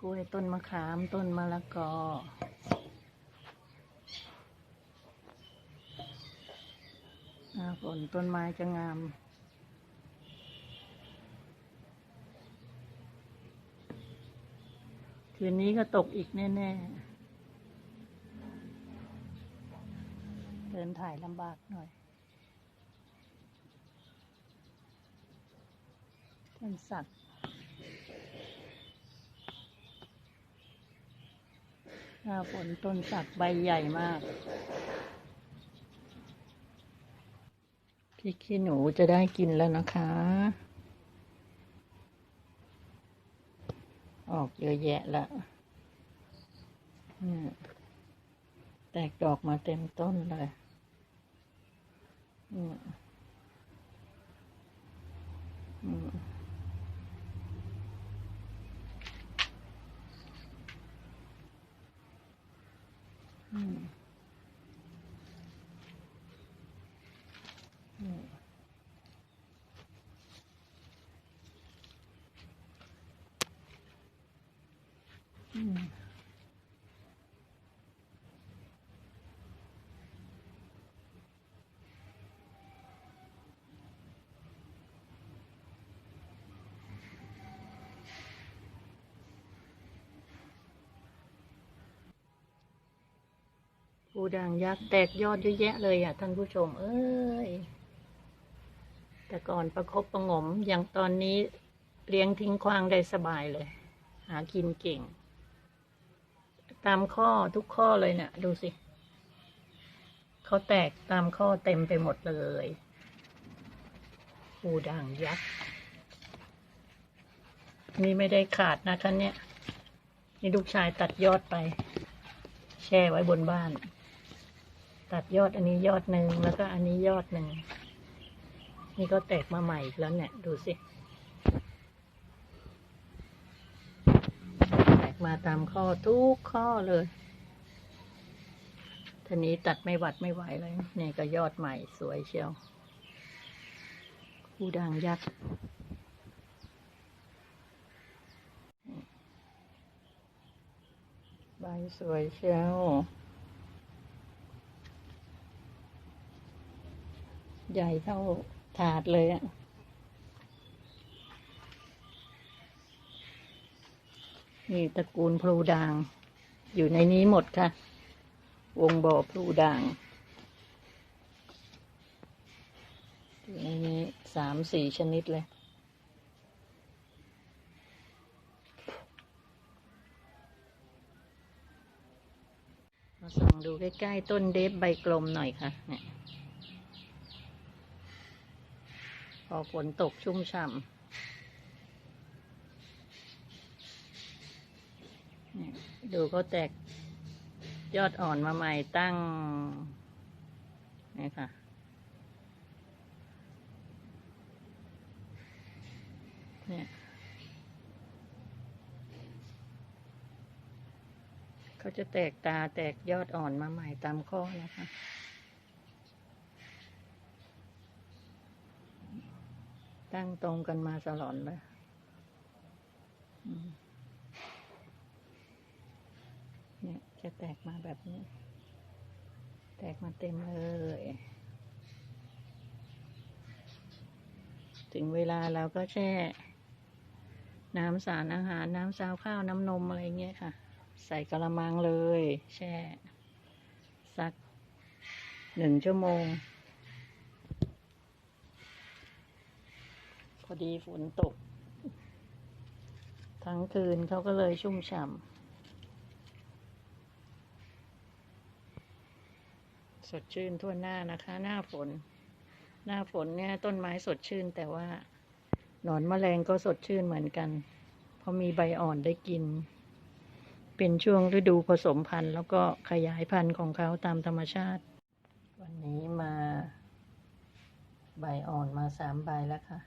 กล้วย ต้นมะขาม ต้นมะละกอ หน้าฝนต้นไม้จะงาม คืนนี้ก็ตกอีกแน่ๆ เดินถ่ายลำบากหน่อยต้นสัก หน้าฝนต้นสักใบใหญ่มากพริกขี้หนูจะได้กินแล้วนะคะ ออกเยอะแยะละแตกดอกมาเต็มต้นเลย อืมอืมอืมอืมอืม ปูด่างยักษ์แตกยอดเยอะแยะเลยอะท่านผู้ชม เอ้ย แต่ก่อนประคบประงมอย่างตอนนี้เลี้ยงทิ้งควางได้สบายเลย หากินเก่ง ตามข้อทุกข้อเลยเนี่ย ดูสิเขาแตกตามข้อเต็มไปหมดเลยปูด่างยักษ์นี่ไม่ได้ขาดนะคะเนี่ย นี่ลูกชายตัดยอดไป แช่ไว้บนบ้าน ตัดยอดอันนี้ยอดหนึ่งแล้วก็อันนี้ยอดหนึ่งนี่ก็แตกมาใหม่อีกแล้วเนี่ย ดูสิ แตก มาตามข้อทุกข้อเลยทีนี้ตัดไม่หวัดไม่ไหวเลยนี่ก็ยอดใหม่สวยเชียวคู่ด่างยักษ์ใบสวยเชียวใหญ่เท่าถาดเลยอะ นี่ตระกูลพลูด่าง อยู่ในนี้หมดค่ะ วงบ่อพลูด่างอยู่ในนี้สามสี่ชนิดเลยมาส่องดูใกล้ๆต้นเดฟใบกลมหน่อยค่ะเนี่ยพอฝนตกชุ่มฉ่ำเนี่ย ดูเขาแตก ยอดอ่อนมาใหม่ตั้ง นี่ค่ะ เนี่ยเขาจะแตกตาแตกยอดอ่อนมาใหม่ตามข้อนะคะตั้งตรงกันมาสลอนเลย อืมเนี่ย จะแตกมาแบบนี้ แตกมาเต็มเลย ถึงเวลาเราก็แช่ น้ำสารอาหาร น้ำซาวข้าว น้ำนมอะไรเงี้ยค่ะ ใส่กระมังเลย แช่ สักหนึ่งชั่วโมง พอดีฝนตก ทั้งคืนเขาก็เลยชุ่มฉ่ำ สดชื่นทั่วหน้านะคะ หน้าฝน หน้าฝนเนี่ยต้นไม้สดชื่น แต่ว่าหนอนแมลงก็สดชื่นเหมือนกัน เพราะมีใบอ่อนได้กิน เป็นช่วงฤดูผสมพันธุ์ แล้วก็ขยายพันธุ์ของเขาตามธรรมชาติ วันนี้มา ใบอ่อนมาสามใบแล้วค่ะ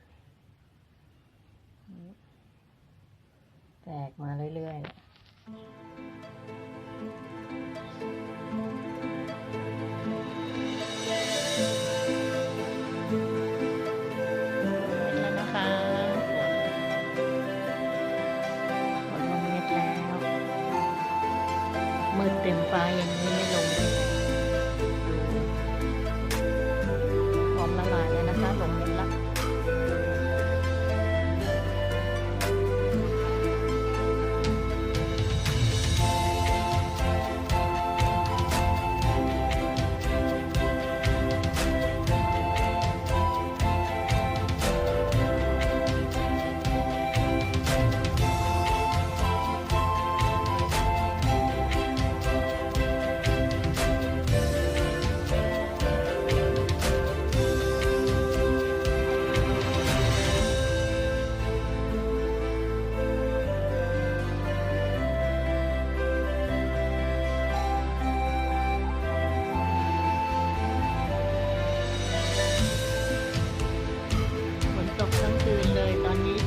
แตกมาเรื่อยๆ มือเต็มฟ้าอย่างนี้ไม่ลงได้ไงพร้อมละลายแล้วนะคะลง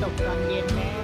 ตกตอนเย็นแล้ว